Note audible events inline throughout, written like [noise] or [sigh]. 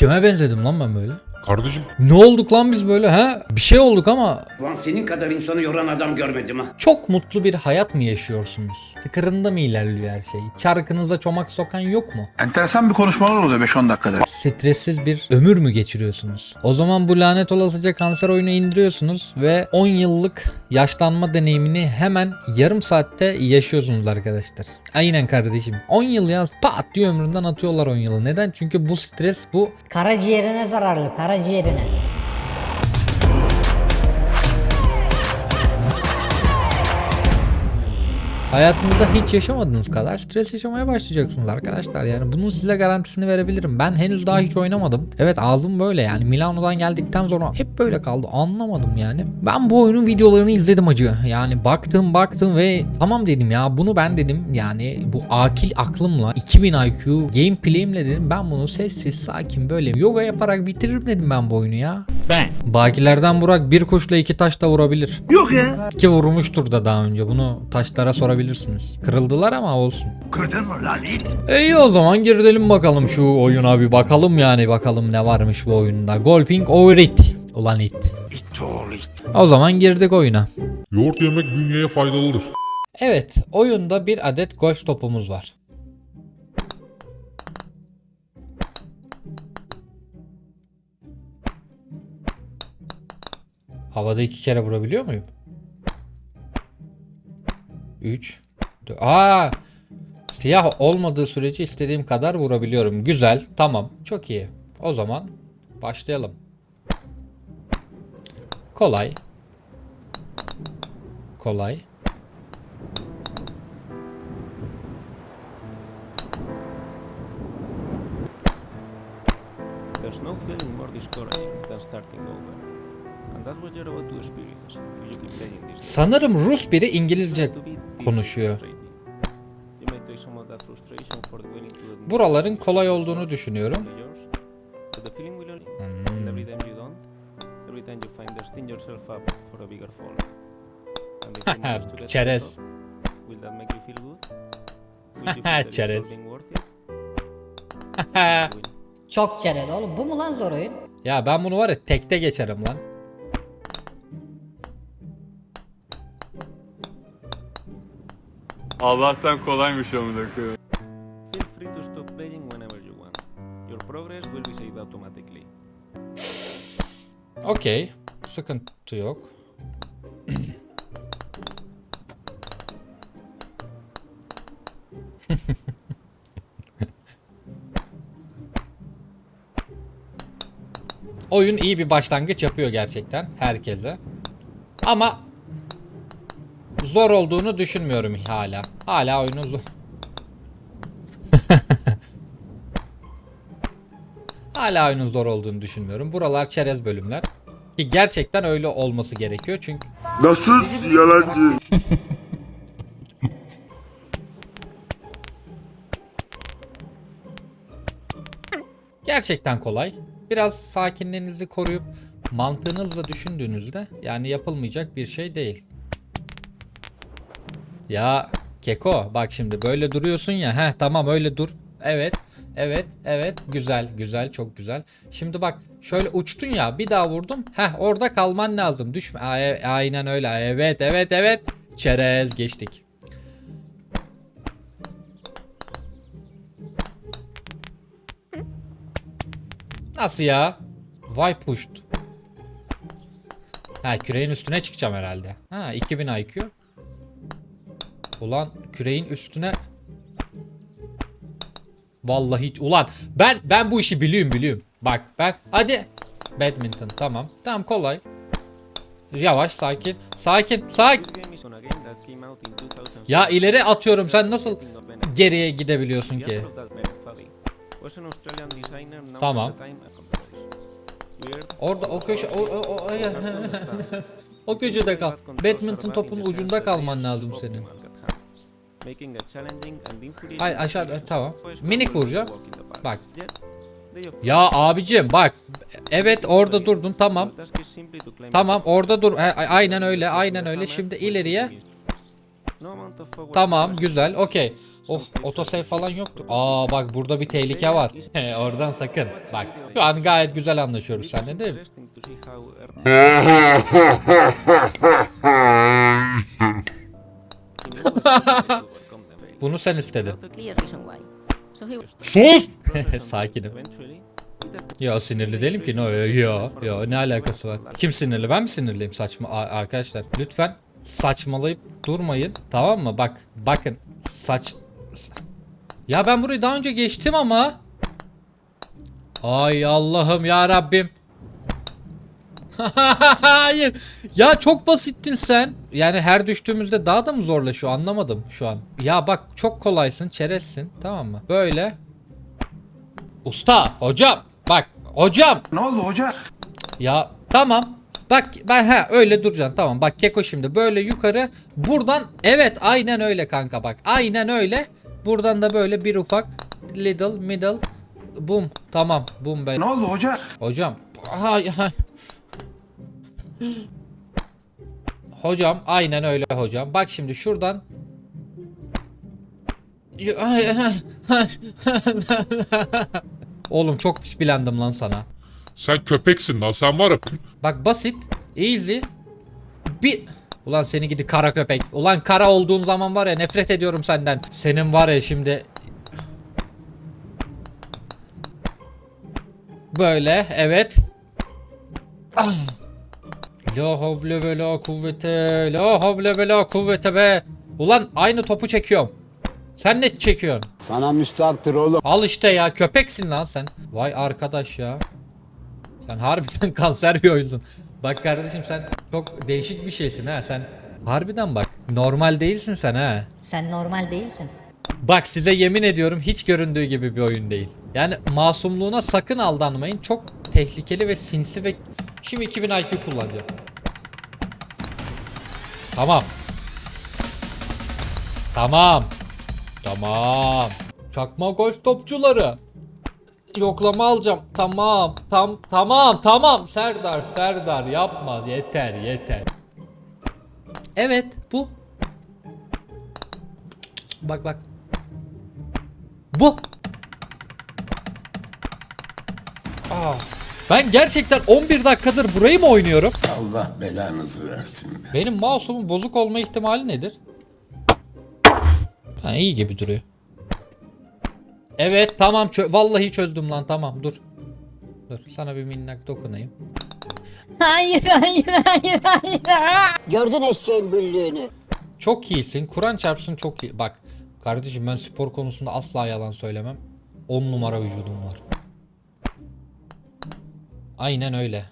Kime benzedim lan ben böyle? Kardeşim Ne olduk lan biz böyle ha? Bir şey olduk ama Ulan senin kadar insanı yoran adam görmedim ha. çok mutlu bir hayat mı yaşıyorsunuz? Tıkırında mı ilerliyor her şey? Çarkınıza çomak sokan yok mu? Enteresan bir konuşmalar oluyor 5-10 dakikada. Stressiz bir ömür mü geçiriyorsunuz? O zaman bu lanet olasıca kanser oyunu indiriyorsunuz ve 10 yıllık yaşlanma deneyimini hemen yarım saatte yaşıyorsunuz arkadaşlar. Aynen kardeşim. 10 yıl ya pat diye ömründen atıyorlar 10 yılı. Neden? Çünkü bu stres bu Karaciğerine zararlı, karaciğerine. Hayatınızda hiç yaşamadığınız kadar stres yaşamaya başlayacaksınız arkadaşlar. Yani bunun size garantisini verebilirim. Ben henüz daha hiç oynamadım. Evet ağzım böyle yani Milano'dan geldikten sonra hep böyle kaldı. Anlamadım yani. Ben bu oyunun videolarını izledim acı. Yani baktım baktım ve tamam dedim ya bunu ben dedim. Yani bu akil aklımla 2000 IQ gameplay'imle dedim ben bunu sessiz sakin böyle yoga yaparak bitiririm dedim ben bu oyunu ya. Ben. Bakilerden Burak bir kuşla iki taş da vurabilir. Yok ya. Ki vurmuştur da daha önce. Bunu taşlara sorabilirsiniz. Kırıldılar ama olsun. Kırdın mı lan it? İyi o zaman girelim bakalım şu oyuna bir bakalım yani bakalım ne varmış bu oyunda. Golfing over it. Ulan it. It all it. O zaman girdik oyuna. yoğurt yemek bünyeye faydalıdır. Evet oyunda bir adet golf topumuz var. Havada iki kere vurabiliyor muyum? 3 Aa! Siyah olmadığı sürece istediğim kadar vurabiliyorum. Güzel. Tamam. Çok iyi. O zaman başlayalım. Kolay. Kolay. There's no feeling more discouraging than starting over. Sanırım Rus biri İngilizce konuşuyor. Buraların kolay olduğunu düşünüyorum. Hmm. [laughs] Çerez. [laughs] Çerez. [laughs] Çok çerez oğlum. Bu mu lan zor oyun? ya ben bunu var ya tekte geçerim lan. Allah'tan kolaymış amına koyayım. Feel free to stop playing whenever you want. Your progress will be saved automatically. Okey. Sıkıntı yok. [laughs] Oyun iyi bir başlangıç yapıyor gerçekten herkese. Ama zor olduğunu düşünmüyorum hala. Hala oyunun zor. [laughs] Hala oyunun zor olduğunu düşünmüyorum. Buralar çerez bölümler. Ki gerçekten öyle olması gerekiyor çünkü Nasıl yalancı? [laughs] gerçekten kolay. Biraz sakinliğinizi koruyup mantığınızla düşündüğünüzde yani yapılmayacak bir şey değil. Ya Keko bak şimdi böyle duruyorsun ya. Heh tamam öyle dur. Evet. Evet, evet. Güzel, güzel, çok güzel. Şimdi bak şöyle uçtun ya bir daha vurdum. Heh orada kalman lazım. Düşme. A- e- Aynen öyle. Evet, evet, evet. Çerez geçtik. Nasıl ya? Why pushed? Ha küreğin üstüne çıkacağım herhalde. Ha 2000 IQ. Ulan küreğin üstüne Vallahi ulan ben ben bu işi biliyorum biliyorum. Bak ben hadi badminton tamam. Tamam kolay. Yavaş sakin. Sakin. Sakin. This game is on a game that came out in 2006. Ya ileri atıyorum sen nasıl geriye gidebiliyorsun ki? Tamam. Orada o köşe o, o, o, [laughs] o, köşede kal. Badminton topun ucunda kalman lazım senin. Hayır aşağı e, tamam. Minik vuracağım. Bak. Ya abicim bak. Evet orada durdun tamam. Tamam orada dur. E, a- aynen öyle aynen öyle. Şimdi ileriye. Tamam güzel okey. Of otosave falan yoktu. Aa bak burada bir tehlike var. Oradan sakın. Bak şu an gayet güzel anlaşıyoruz seninle değil mi? Bunu sen istedin. Sus! [laughs] Sakinim. Ya sinirli değilim ki. No, ya, ya ne alakası var? Kim sinirli? Ben mi sinirliyim saçma arkadaşlar? Lütfen saçmalayıp durmayın. Tamam mı? Bak, bakın. Saç Ya ben burayı daha önce geçtim ama. Ay Allah'ım ya Rabbim. [laughs] Hayır. Ya çok basittin sen. Yani her düştüğümüzde daha da mı zorlaşıyor anlamadım şu an. Ya bak çok kolaysın, çerezsin. Tamam mı? Böyle. Usta, hocam. Bak, hocam. Ne oldu hoca? Ya tamam. Bak ben ha öyle duracaksın tamam. Bak Keko şimdi böyle yukarı buradan evet aynen öyle kanka bak. Aynen öyle. Buradan da böyle bir ufak little middle boom tamam boom be. Ne oldu hoca? Hocam. Hay hay. Hocam aynen öyle hocam. Bak şimdi şuradan Oğlum çok pis bilendim lan sana. Sen köpeksin lan sen var ya. Bak basit, easy. Bir Ulan seni gidi kara köpek. Ulan kara olduğun zaman var ya nefret ediyorum senden. Senin var ya şimdi Böyle evet. Ah. La havle ve la kuvvete. La havle ve la kuvvete be. Ulan aynı topu çekiyorum. Sen ne çekiyorsun? Sana müstahaktır oğlum. Al işte ya köpeksin lan sen. Vay arkadaş ya. Sen harbiden [laughs] kanser bir oyunsun. Bak kardeşim sen çok değişik bir şeysin ha sen. Harbiden bak normal değilsin sen ha. Sen normal değilsin. Bak size yemin ediyorum hiç göründüğü gibi bir oyun değil. Yani masumluğuna sakın aldanmayın. Çok tehlikeli ve sinsi ve şimdi 2000 IQ kullanacağım. Tamam. Tamam. Tamam. Çakma golf topçuları. Yoklama alacağım. Tamam. Tam tamam tamam. Serdar Serdar yapma. Yeter yeter. Evet bu. Bak bak. Bu. Ah. Ben gerçekten 11 dakikadır burayı mı oynuyorum? Allah belanızı versin. Benim mouse'umun bozuk olma ihtimali nedir? Ha iyi gibi duruyor. Evet tamam çö- vallahi çözdüm lan tamam dur. Dur sana bir minnak dokunayım. Hayır hayır hayır hayır. Gördün eşeğin büllüğünü. Çok iyisin. Kur'an çarpsın çok iyi. Bak kardeşim ben spor konusunda asla yalan söylemem. 10 numara vücudum var. Aynen öyle.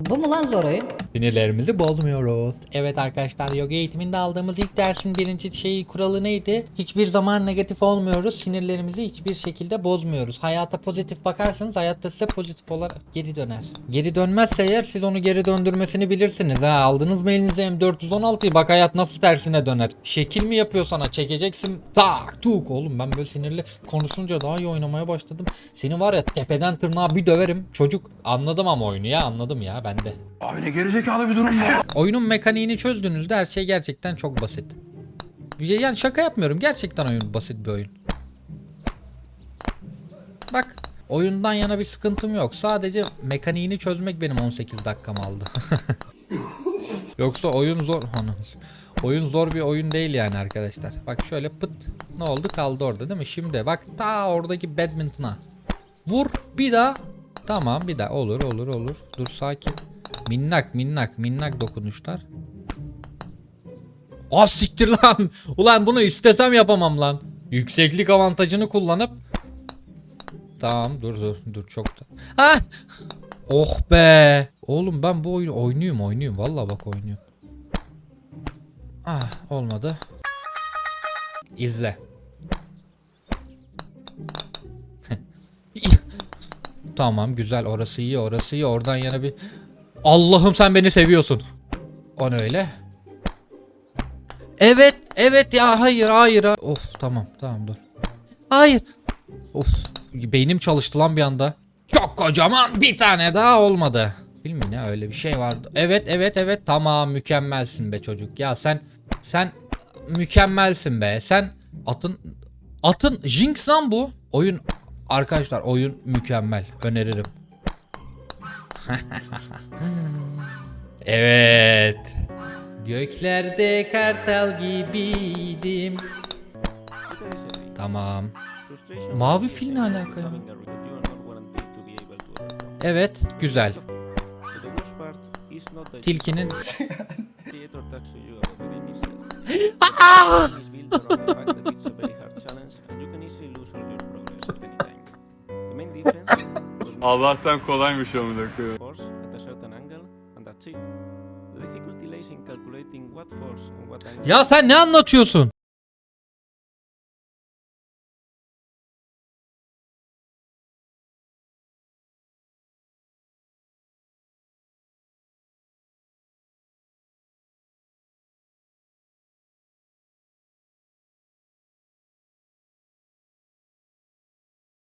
Bu mu lan zor oyun? Sinirlerimizi bozmuyoruz. Evet arkadaşlar yoga eğitiminde aldığımız ilk dersin birinci şeyi kuralı neydi? Hiçbir zaman negatif olmuyoruz. Sinirlerimizi hiçbir şekilde bozmuyoruz. Hayata pozitif bakarsanız hayatta size pozitif olarak geri döner. Geri dönmezse eğer siz onu geri döndürmesini bilirsiniz. Ha aldınız mı elinize M416'yı bak hayat nasıl tersine döner. Şekil mi yapıyor sana çekeceksin tak tuk oğlum ben böyle sinirli konuşunca daha iyi oynamaya başladım. Seni var ya tepeden tırnağa bir döverim. Çocuk anladım ama oyunu ya anladım ya ben de. Abi ne gerizekalı bir durum bu. [laughs] Oyunun mekaniğini çözdüğünüzde her şey gerçekten çok basit. Yani şaka yapmıyorum. Gerçekten oyun basit bir oyun. Bak oyundan yana bir sıkıntım yok. Sadece mekaniğini çözmek benim 18 dakikam aldı. [laughs] Yoksa oyun zor. Oyun zor bir oyun değil yani arkadaşlar. Bak şöyle pıt ne oldu kaldı orada değil mi? Şimdi bak ta oradaki badminton'a. Vur bir daha. Tamam bir daha olur olur olur. Dur sakin. Minnak minnak minnak dokunuşlar. Ah siktir lan. Ulan bunu istesem yapamam lan. Yükseklik avantajını kullanıp Tamam dur dur dur çok da. Ha! Oh be. Oğlum ben bu oyunu oynuyorum oynuyorum. Vallahi bak oynuyorum. Ah olmadı. İzle. [laughs] tamam güzel orası iyi orası iyi. Oradan yana bir Allah'ım sen beni seviyorsun. O öyle? Evet, evet ya hayır, hayır. hayır. Of tamam, tamam dur. Hayır. Of beynim çalıştı lan bir anda. Çok kocaman bir tane daha olmadı. Bilmiyorum ya öyle bir şey vardı. Evet, evet, evet. Tamam mükemmelsin be çocuk. Ya sen sen mükemmelsin be. Sen atın atın Jinx lan bu. Oyun arkadaşlar oyun mükemmel. Öneririm. [laughs] evet. Göklerde kartal gibiydim. Tamam. Mavi fil ne alaka ya? Evet, güzel. Tilkinin... [laughs] [laughs] Allah'tan kolaymış amına koyayım. Force at a certain angle and that's it. The difficulty lays in calculating what force and what angle. Ya sen ne anlatıyorsun?